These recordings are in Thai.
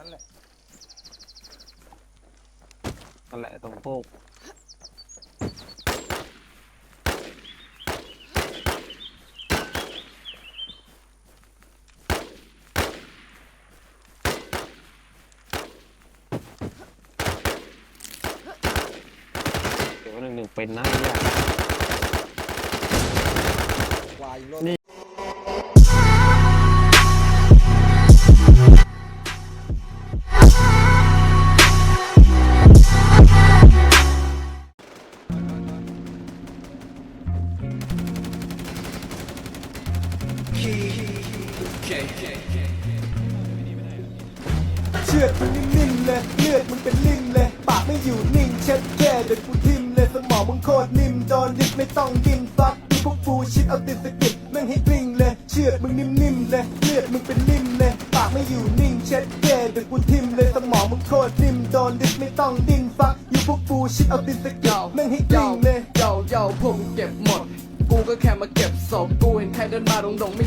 นั้นแหละนั่นแหละตรงโคกเดี๋ยวหนึ่งหนึ่งเป็นนะไอ้เนี่ย วายรถ นี่ เชือดมึงนิ่มๆเลยเลือดมึงเป็นลิ่มเลย ปากไม่อยู่นิ่งเช็ดแค่เด็กกูทิมเลยสมองมึงโคตรนิ่มโดนดิบไม่ต้องดิ้นฟักมีพวกฟูชิดเอาติดสกิดแม่งให้กลิ้งเลยเชือดมึงนิ่มๆเลยเลือดมึงเป็นลิ่มเลยปากไม่อยู่นิ่งเช็ดแค่เด็กกูทิมเลยสมองมึงโคตรนิ่มโดนดิบไม่ต้องดิ้นฟักมีพวกฟูชิดเอาติดสกิดแม่งให้กลิ้งเลยเยาเยาพวกมึงเก็บหมดกูก็แค่มาเก็บศพกูเห็นใครเดินมาดงดงๆไม่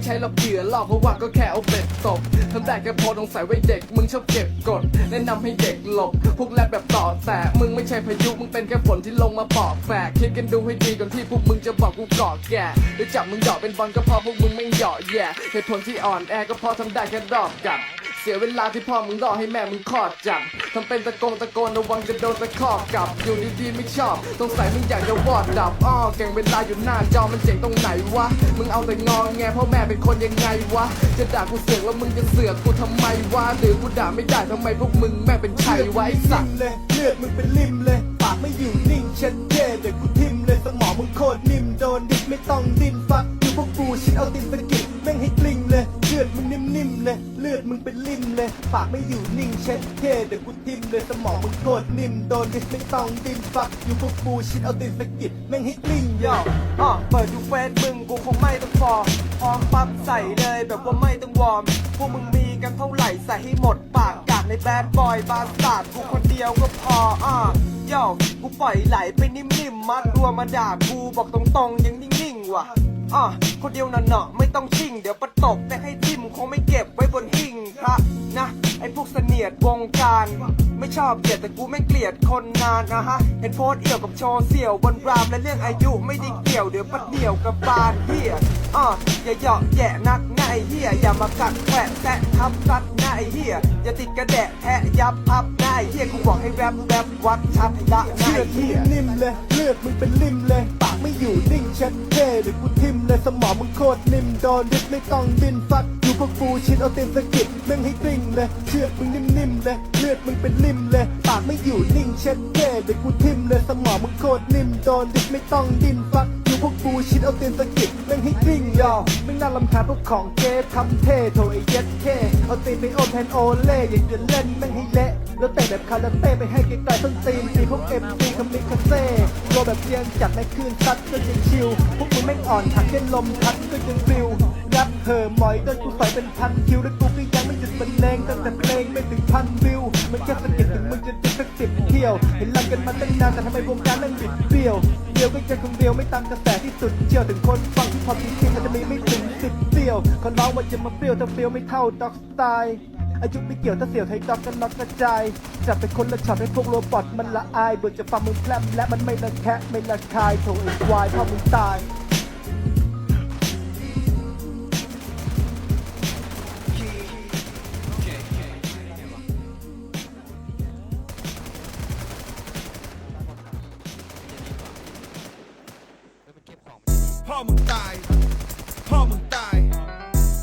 ไม่ใช่เราเหยื่อหลอกเพราะว่าก็แค่เอาเป็ดตกทำได้แค่พอสงสัยไว้เด็ก มึงชอบเก็บกด แนะนำให้เด็กหลบ พวกแรปแบบต่อแต่มึงไม่ใช่พายุ มึงเป็นแค่ฝนที่ลงมาปอกแฝกคิดกันดูให้ดีก่อนที่พวกมึงจะบอกกูเกาะแก่หรือจับมึงหยอกเป็นบอลก็เพราะพวกมึงไม่เหยาะแย่เหตุผลที่อ่อนแอก็เพราะทำได้แค่รอบกับ เสียเวลาที่พ่อมึงรอให้แม่มึงคลอดจับทำเป็นตะโกนตะโกนระวังจะโดนตะคอกกลับ อยู่ดีๆไม่ชอบสงสัยมึงอยากจะวอดดับอ้อเก่งเวลาอยู่หน้าจอมันเจ๋งตรงไหนวะ มึงเอาแต่งองแงเพราะแม่เป็นคนยังไงวะ จะด่ากูเสือกแล้วมึงจะเสือกกูทำไมวะหรือกูด่าไม่ได้ทำไมพวกมึงแม่เป็นชัยวะไอ้สัตว์เลยเลือดมึงเป็นลิมเลยปากไม่อยู่นิ่งเช็ดเท่เด็ก เอาตินสะกิดแม่งให้กลิ้งเลยเลือดมึงนิ่มๆเลยเลือดมึงเป็นลิ่มเลยปากไม่อยู่นิ่งเช็ดเท่เด็กกูทิมเลยสมองมึงโคตรนิ่มโดนดิบไม่ต้องดิ้นฟักอยู่พวกกูชิดเอาตินสะกิดแม่งให้กลิ้งยาวอะเปิดดูเฟซมึงกูคงไม่ต้องฟอร์มพร้อมปั๊บใส่เลยแบบว่าไม่ต้องวอร์มพวกมึงมีกันเท่าไหร่ใส่ให้หมดปากกากในแบดบอยบาสตาร์ดกูคนเดียวก็พออะย่อกูปล่อยไหลไปนิ่มๆมัดรัวมาด่ากูบอกตรงๆยังนิ่งๆว่ะ อะคนเดียวน่ะเนาะไม่ต้องชิ่ง เดี๋ยวประตบแต่ให้ทิมคงไม่เก็บไว้บนหิ้งพระนะ ไอ้พวกเสนียดวงการ ไม่ชอบเกลียดแต่กูไม่เกลียดคนนานนะฮะ เห็นโพสเอี่ยวกับโชว์เสี่ยวบนรามและเรื่องอายุไม่ได้เกี่ยวเดี๋ยวปัดเดี่ยวกับบานเฮียอะอย่าเหยาะแย่นักนะไอ้เฮียอย่ามากัดแขวะแตะทับซัดนะไอเฮียอย่าติดกระแดะแทะยับพับนะไอเฮียกูบอกให้แรปแรปวัดชัดละนะเลือไอ้ดมึเฮีงยนิ่มเลยเลือดมึงเป็นลิ่มเลยปากไม่อยู่นิ่งเช็ดเท่เดี๋ยวกู สมองมึงโคตรนิ่มโดนดิสไม่ต้องดิ้นฟัดอยู่พวกฟูชิดเอาเต็มสะกิดม่งให้กลิ้งเลยเชือกมึงนิ่มๆเลยเลือดมึงเป็นลิ่มเลยปากไม่อยู่นิ่งเช็ดเท่เดี๋ยวกูทิมเลยสมองมึงโคตรนิ่มโดนดิสไม่ต้องดิ้นฟัดอยู่พวกฟูชิดเอาเต็มสะกิด ยาวไม่น่ารำคาญพวกของเก๊ทำเท่โถไอ้เย็ดเท่เอาตีนไปโอนแทนโอเล่อย่าเดือดเล่นแม่งให้เละแล้วเตะแบบคาราเต้ไปให้ไกลๆต้นตีนตีพวกเอ็มซีคามิคาเซ่โรแบบเซียนจัดในคืนซัดก็ยังชิลพวกมึงแม่งอ่อนหักเล่นลมพัดก็ยังฟิวรับเธอหมอยโดนกูใส่เป็นพันคิวแล้วกูก็ยังไม่หยุดบรรเลงตั้งแต่เพลงไม่ถึงพันวิวมันแค่สะกิดถึงมึงจะติดสัก สิบเที่ยว เห็นลังกันมาตั้งนานแต่ทำไมวงการแม่งบิดเบี้ยว เดียวก็ยังคงเดียวไม่ตามกระแสที่สุดเชี่ยวถึงคนฟังที่พอจริงๆอาจจะมีไม่ถึงสิบเที่ยว คนร้องว่าจะมาเปรี้ยวถ้าเปรี้ยวไม่เท่าด็อกสไตล์อายุไม่เกี่ยวถ้าเสี่ยวไทยดอกกันน็อกกระจายจับเป็นคนละช็อตให้พวกโรบอทมันละอายเบื่อจะฟังมึงแพรมและมันไม่ละแคะไม่ละคายโถไอ้ควายพ่อมึงตาย พ่อมึงตาย พ่อมึงตาย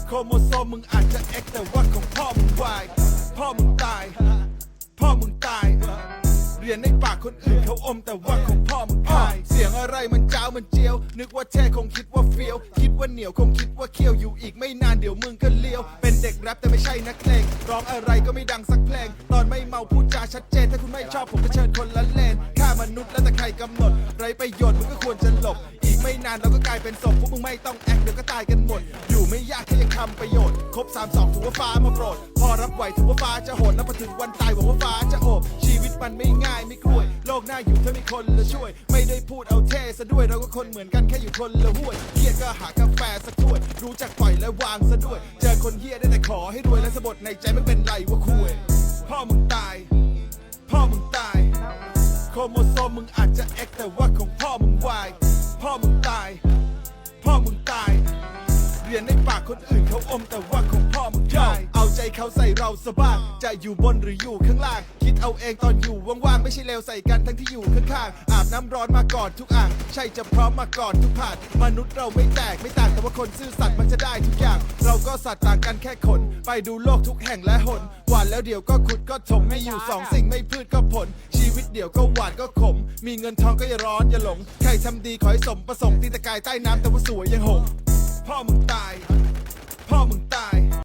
โครโมโซมมึงอาจจะเอ็กแต่ว่าของพ่อมึงวายพ่อมึงตาย พ่อมึงตาย เรียนในปากคนอื่นเขาอมแต่ว่าของพ่อมึงพาย เสียงอะไรมันเจ้ามันเจียว นึกว่าแท้คงคิดว่าเฟี้ยว คิดว่าเหนียวคงคิดว่าเคี้ยวอยู่อีกไม่นานเดี๋ยวมึงก็เลี้ยว เป็นเด็กแรปแต่ไม่ใช่นักเลงร้องอะไรก็ไม่ดังสักเพลง ตอนไม่เมาพูดจาชัดเจน ถ้าคุณไม่ชอบผมก็เชิญคนละเลนฆ่ามนุษย์แล้วแต่ใครกำหนด ไรประโยชน์มึงก็ควรจะหลบีไม่นานเราก็กลายเป็นศพพวกมึงไม่ต้องแอคเดี๋ยวก็ตายกันหมด อยู่ไม่ยากแค่ยังทำประโยชน์ ครบ 3 2ถือว่าฟ้ามาโปรด พอรับไหวถือว่าฟ้าจะโหดแล้วพอถึงวันตายหวังว่าฟ้าจะโอบ ชีวิตมันไม่ง่ายไม่กล้วย โลกหน้าอยู่ถ้ามีคนละช่วย ไม่ได้พูดเอาเท่ซะด้วยเราก็คนเหมือนกันแค่อยู่คนละห้วยเครียก็หากาแฟสักถ้วย รู้จักปล่อยและวางซะด้วย เจอคนเฮียได้แต่ขอให้รวยและสะบดในใจไม่เป็นไรว่าคุยพ่อมึงตาย พ่อมึงตาย โครโมโซมมึงอาจจะเอ็กแต่ว่าของพ่อมึงวาย ยนในปากคนอื่นเขาอมแต่ว่าของพ่อมึงได้เอาใจเขาใส่เราสะบ้างจะอยู่บนหรืออยู่ข้างล่าง คิดเอาเองตอนอยู่ว่างๆไม่ใช่เลวใส่กันทั้งที่อยู่ข้างๆอาบน้ำร้อนมาก่อนทุกอ่างใช่จะพร้อมมาก่อนทุกผ่าน มนุษย์เราไม่แตกไม่ต่างแต่ว่าคนซื่อสัตย์มันจะได้ทุกอย่าง เราก็สัตว์ต่างกันแค่ขนไปดูโลกทุกแห่งและหนหวานแล้วเดี๋ยวก็ขุดก็ถมไม่อยู่สองสิ่งไม่พืชก็ผล ชีวิตเดี๋ยวก็หวานก็ขม มีเงินทองก็อย่าร้อนอย่าหลง ใครทำดีขอให้สมประสงค์ตีตะกายใต้น้ำแต่ว่าสวยยังหง พ่อมึงตาย พ่อมึงตาย